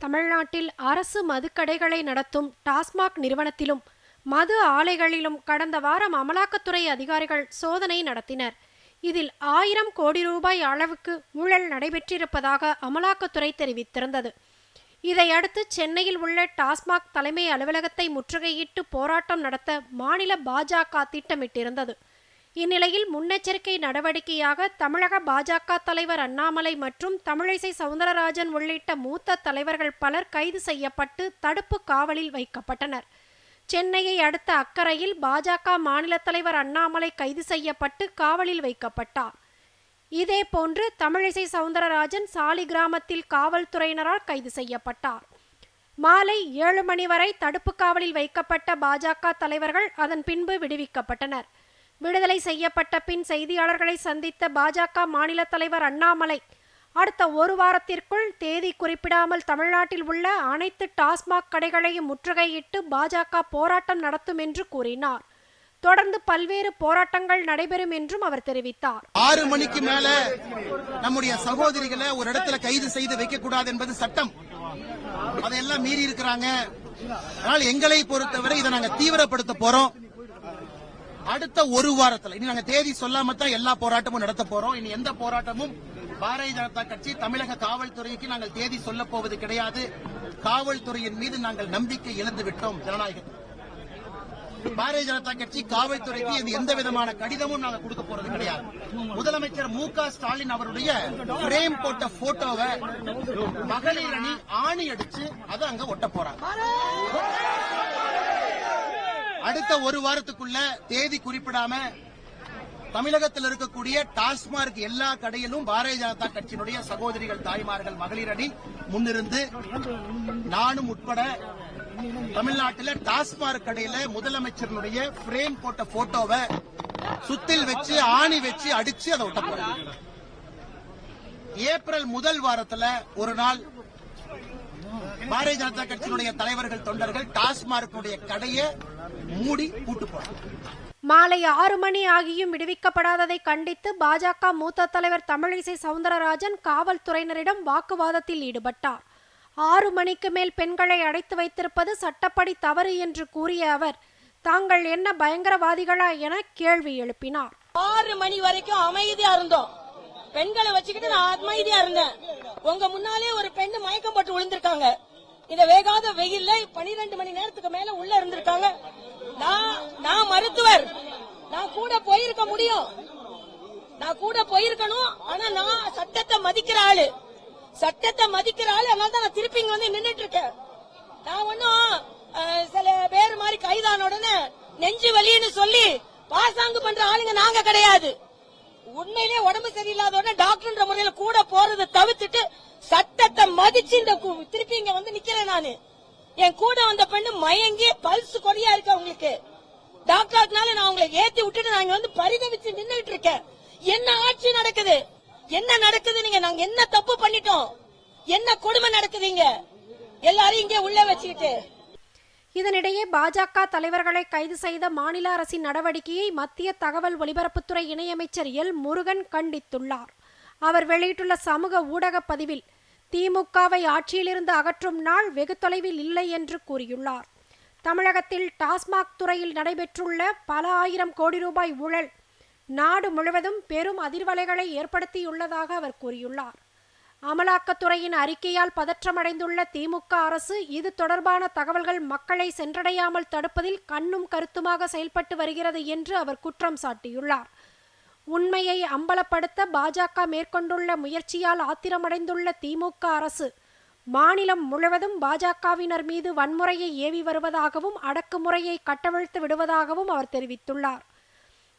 தமிழ்நாட்டில் அரசு மதுக்கடைகளை நடத்தும் டாஸ்மாக் நிறுவனத்திலும் மது ஆலைகளிலும் கடந்த வாரம் அமலாக்கத்துறை அதிகாரிகள் சோதனை நடத்தினர். இதில் ஆயிரம் கோடி ரூபாய் அளவுக்கு ஊழல் நடைபெற்றிருப்பதாக அமலாக்கத்துறை தெரிவித்திருந்தது. இதையடுத்து சென்னையில் உள்ள டாஸ்மாக் தலைமை அலுவலகத்தை முற்றுகையிட்டு போராட்டம் நடத்த மாநில பாஜக திட்டமிட்டிருந்தது. இந்நிலையில் முன்னெச்சரிக்கை நடவடிக்கையாக தமிழக பாஜக தலைவர் அண்ணாமலை மற்றும் தமிழிசை சவுந்தரராஜன் உள்ளிட்ட மூத்த தலைவர்கள் பலர் கைது செய்யப்பட்டு தடுப்பு காவலில் வைக்கப்பட்டனர். சென்னையை அடுத்த அக்கரையில் பாஜக மாநில தலைவர் அண்ணாமலை கைது செய்யப்பட்டு காவலில் வைக்கப்பட்டார். இதேபோன்று தமிழிசை சவுந்தரராஜன் சாலி கிராமத்தில் காவல்துறையினரால் கைது செய்யப்பட்டார். மாலை ஏழு மணி வரை தடுப்பு காவலில் வைக்கப்பட்ட பாஜக தலைவர்கள் அதன் பின்பு விடுவிக்கப்பட்டனர். விடுதலை செய்யப்பட்ட பின் செய்தியாளர்களை சந்தித்த பாஜக மாநில தலைவர் அண்ணாமலை அடுத்த ஒரு வாரத்திற்குள் தேதி குறிப்பிடாமல் தமிழ்நாட்டில் உள்ள அனைத்து டாஸ்மாக் கடைகளையும் முற்றுகையிட்டு பாஜக போராட்டம் நடத்தும் என்று கூறினார். தொடர்ந்து பல்வேறு போராட்டங்கள் நடைபெறும் என்றும் அவர் தெரிவித்தார். ஆறு மணிக்கு மேல நம்முடைய சகோதரிகளை ஒரு இடத்துல கைது செய்து வைக்க கூடாது என்பது சட்டம். அதையெல்லாம் மீறி இருக்கிறாங்க. அதனால் எங்களை பொறுத்தவரை இதை நாங்க தீவிரப்படுத்த போறோம். அடுத்த ஒரு வாரத்துல. இனி நாங்க தேதி சொல்லாம தான் எல்லா போராட்டமும் நடத்த போறோம். இனி எந்த போராட்டமும் பாரதிய ஜனதா கட்சி தமிழக காவல்துறைக்கு நாங்கள் தேதி சொல்ல போவது கிடையாது. காவல்துறையின் மீது நாங்கள் நம்பிக்கை இழந்து விட்டோம் ஜனநாயகத்தில் பாரதிய ஜனதா கட்சி காவல்துறைக்கு இது எந்த விதமான கடிதமும் நாங்க கொடுக்க போறது கிடையாது. முதலமைச்சர் மு க ஸ்டாலின் அவருடைய பிரேம் போட்ட போட்டோவை மகளிர் அணி ஆணி அடிச்சு அதை அங்க ஒட்ட போறாங்க. அடுத்த ஒரு வாரத்துக்குள்ள தேதி குறிப்பிடாம தமிழகத்தில் இருக்கக்கூடிய டாஸ்மார்க் எல்லா கடையிலும் பாரதிய ஜனதா கட்சியினுடைய சகோதரிகள் தாய்மார்கள் மகளிர் அணி முன்னிருந்து நானும் உட்பட தமிழ்நாட்டில் டாஸ்மார்க் கடையில முதலமைச்சருடைய பிரேம் போட்ட போட்டோவை சுத்தில் வச்சு ஆணி வச்சு அடிச்சு அதை ஒட்ட போறோம் ஏப்ரல் முதல் வாரத்துல ஒரு நாள் பாரதிய ஜனதா கட்சியினுடைய தலைவர்கள் தொண்டர்கள் டாஸ்மார்க்குடைய கடையை மூடி பூட்டு போறாங்க. மாலை ஆறு மணி ஆகியும் விடுவிக்கப்படாததை கண்டித்து பாஜக மூத்த தலைவர் தமிழிசை சவுந்தரராஜன் காவல்துறையினரிடம் வாக்குவாதத்தில் ஈடுபட்டார். ஆறு மணிக்கு மேல் பெண்களை அடைத்து வைத்திருப்பது சட்டப்படி தவறு என்று கூறிய அவர் தாங்கள் என்ன பயங்கரவாதிகளா என கேள்வி எழுப்பினார். ஆறு மணி வரைக்கும் அமைதியா இருந்தோம். பெண்களை வச்சுக்கிட்டு நான் அமைதியா இருந்தேன். உங்க முன்னாலே ஒரு பெண்ணு மயக்கம் போட்டு விழுந்திருக்காங்க. இந்த வேகாத வெயில்ல பனிரெண்டு மணி நேரத்துக்கு மேல உள்ள இருந்திருக்காங்க. நான் நான் மருத்துவர். நான் கூட போயிருக்க முடியும். நான் கூட போயிருக்கணும் ஆனா நான் சட்டத்தை மதிக்கிற ஆளு. சட்டத்தை மதிக்கிற ஆளு அதனால தான் நான் திருப்பி இங்க வந்து நின்றுட்டு இருக்கேன். நான் ஒன்னும் சில பேர் மாதிரி கைதான உடனே நெஞ்சு வலின்னு சொல்லி பாசாங்கு பண்ற ஆளுங்க நாங்க கிடையாது. உண்மையிலே உடம்பு சரியில்லாத உடனே டாக்டர்ன்ற முறையில கூட போறதை தவிர்த்துட்டு மதிச்சு இந்த திருப்பி இங்க வந்து நிக்கிறேன் நானு. என் கூட வந்த பெண்ணு மயங்கி பல்ஸ் கொடியா இருக்கு அவங்களுக்கு. டாக்டர்னால நான் அவங்களை ஏத்தி விட்டுட்டு நான் வந்து பரிதவிச்சு நின்றுட்டு இருக்கேன். என்ன ஆட்சி நடக்குது? என்ன நடக்குது நீங்க? நாங்க என்ன தப்பு பண்ணிட்டோம்? என்ன கொடுமை நடக்குதுங்க எல்லாரும் இங்கே உள்ள வச்சுக்கிட்டு. இதனிடையே பாஜக தலைவர்களை கைது செய்த மாநில அரசின் நடவடிக்கையை மத்திய தகவல் ஒலிபரப்புத்துறை இணையமைச்சர் எல் முருகன் கண்டித்துள்ளார். அவர் வெளியிட்டுள்ள சமூக ஊடக பதிவில் திமுகவை ஆட்சியிலிருந்து அகற்றும் நாள் வெகு தொலைவில் இல்லை என்று கூறியுள்ளார். தமிழகத்தில் டாஸ்மாக் துறையில் நடைபெற்றுள்ள பல ஆயிரம் கோடி ரூபாய் ஊழல் நாடு முழுவதும் பெரும் அதிர்வலைகளை ஏற்படுத்தியுள்ளதாக அவர் கூறியுள்ளார். அமலாக்கத்துறையின் அறிக்கையால் பதற்றமடைந்துள்ள திமுக அரசு இது தொடர்பான தகவல்கள் மக்களை சென்றடையாமல் தடுப்பதில் கண்ணும் கருத்துமாக செயல்பட்டு வருகிறது என்று அவர் குற்றம் சாட்டியுள்ளார். உண்மையை அம்பலப்படுத்த பாஜக மேற்கொண்டுள்ள முயற்சியால் ஆத்திரமடைந்துள்ள திமுக அரசு மாநிலம் முழுவதும் பாஜகவினர் மீது வன்முறையை ஏவி வருவதாகவும் அடக்குமுறையை கட்டவிழ்த்து விடுவதாகவும் அவர் தெரிவித்துள்ளார்.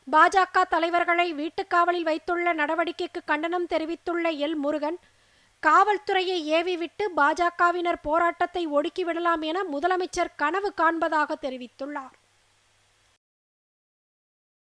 பாஜக தலைவர்களை வீட்டுக்காவலில் வைத்துள்ள நடவடிக்கைக்கு கண்டனம் தெரிவித்துள்ள எல். முருகன் காவல்துறையை ஏவி விட்டு பாஜகவினர் போராட்டத்தை ஒடுக்கிவிடலாம் என முதலமைச்சர் கனவு காண்பதாக தெரிவித்துள்ளார்.